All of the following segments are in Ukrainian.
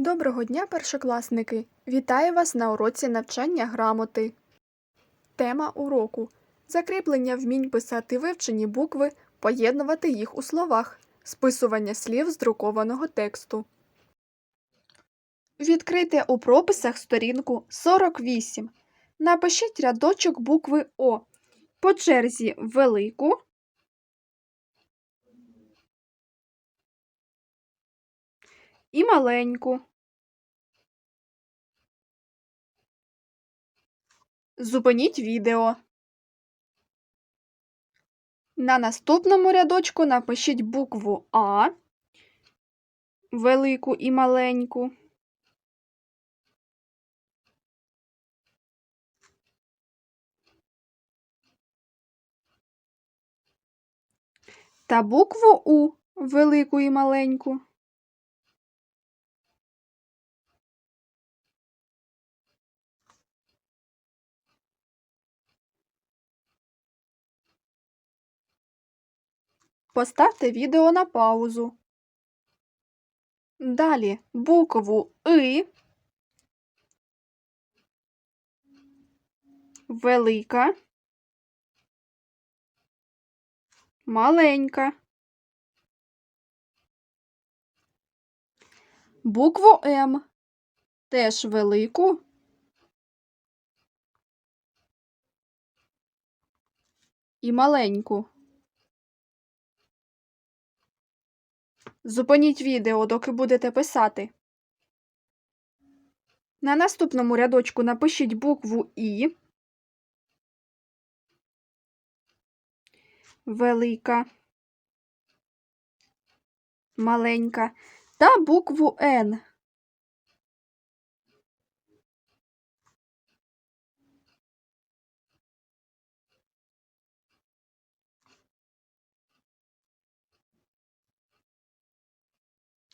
Доброго дня, першокласники! Вітаю вас на уроці навчання грамоти. Тема уроку закріплення вмінь писати вивчені букви, поєднувати їх у словах, списування слів з друкованого тексту. Відкрийте у прописах сторінку 48. Напишіть рядочок букви О. По черзі велику, і маленьку. Зупиніть відео. На наступному рядочку напишіть букву А, велику і маленьку. Та букву У, велику і маленьку. Поставте відео на паузу. Далі букву И. Велика. Маленька. Букву М. Теж велику. І маленьку. Зупиніть відео, доки будете писати. На наступному рядочку напишіть букву І. Велика, маленька та букву Н.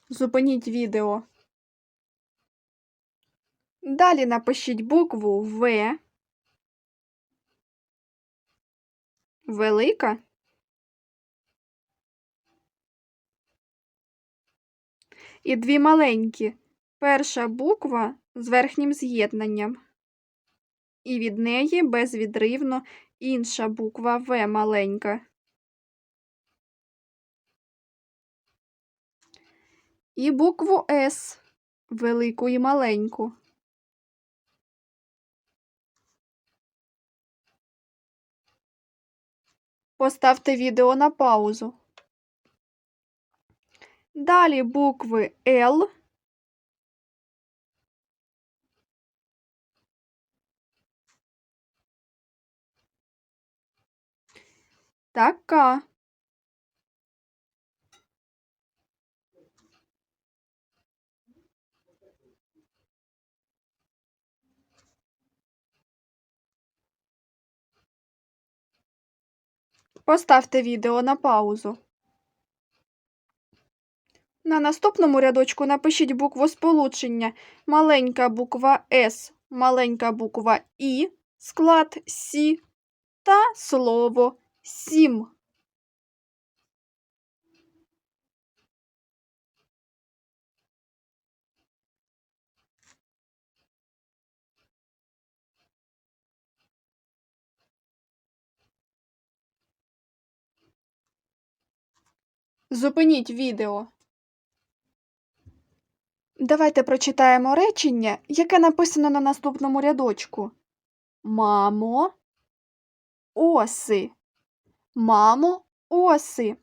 Зупиніть відео. Далі напишіть букву В. Велика. І дві маленькі. Перша буква з верхнім з'єднанням. І від неї безвідривно інша буква В маленька. І букву С велику і маленьку. Поставте відео на паузу. Далі букви Л. та. Поставте відео на паузу. На наступному рядочку напишіть букву сполучення маленька буква С, маленька буква І, склад Сі та слово сім. Зупиніть відео. Давайте прочитаємо речення, яке написано на наступному рядочку. Мамо, оси. Мамо, оси.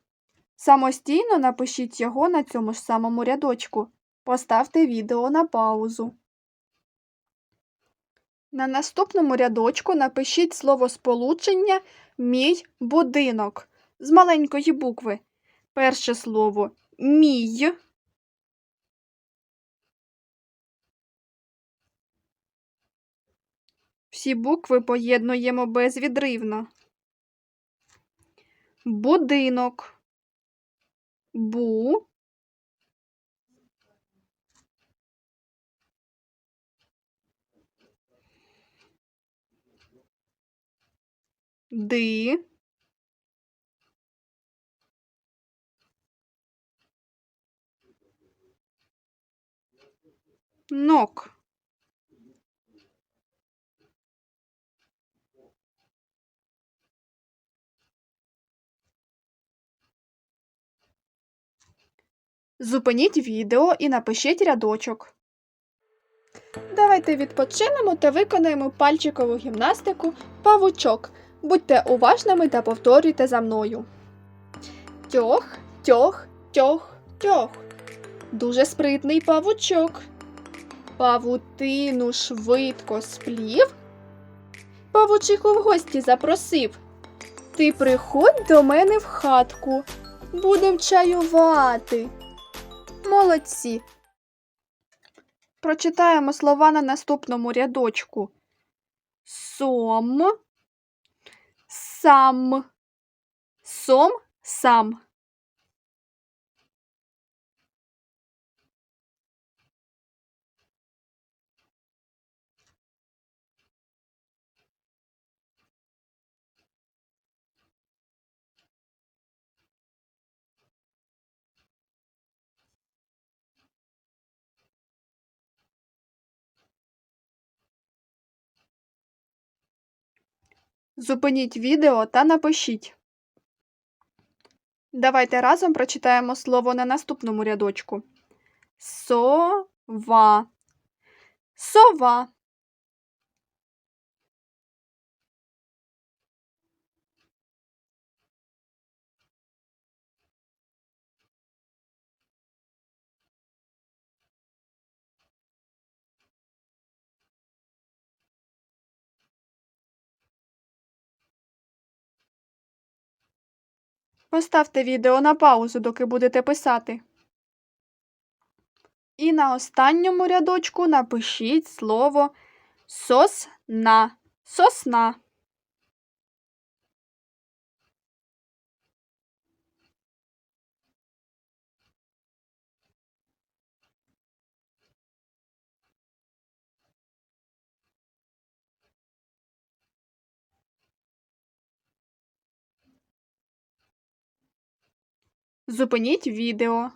Самостійно напишіть його на цьому ж самому рядочку. Поставте відео на паузу. На наступному рядочку напишіть словосполучення мій будинок з маленької букви. Перше слово мій. Всі букви поєднуємо безвідривно. Будинок. Бу. Ди. Нок. Зупиніть відео і напишіть рядочок. Давайте відпочинемо та виконаємо пальчикову гімнастику павучок. Будьте уважними та повторюйте за мною. Тьох, тьох, тьох, тьох. Дуже спритний павучок. Павутину швидко сплів. Павучиху в гості запросив. Ти приходь до мене в хатку. Будем чаювати. Молодці. Прочитаємо слова на наступному рядочку. Сом, сам, сом, сам. Зупиніть відео та напишіть. Давайте разом прочитаємо слово на наступному рядочку. Сова. Сова. Поставте відео на паузу, доки будете писати. І на останньому рядочку напишіть слово сосна. Сосна. Зупиніть відео.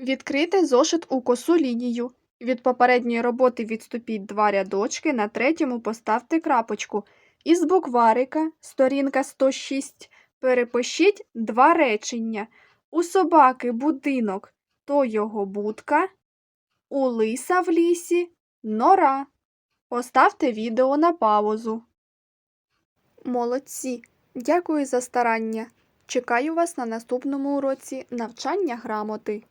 Відкрийте зошит у косу лінію. Від попередньої роботи відступіть два рядочки, на третьому поставте крапочку. Із букварика, сторінка 106, перепишіть два речення. У собаки будинок, то його будка, у лиса в лісі нора. Поставте відео на паузу. Молодці! Дякую за старання! Чекаю вас на наступному уроці навчання грамоти.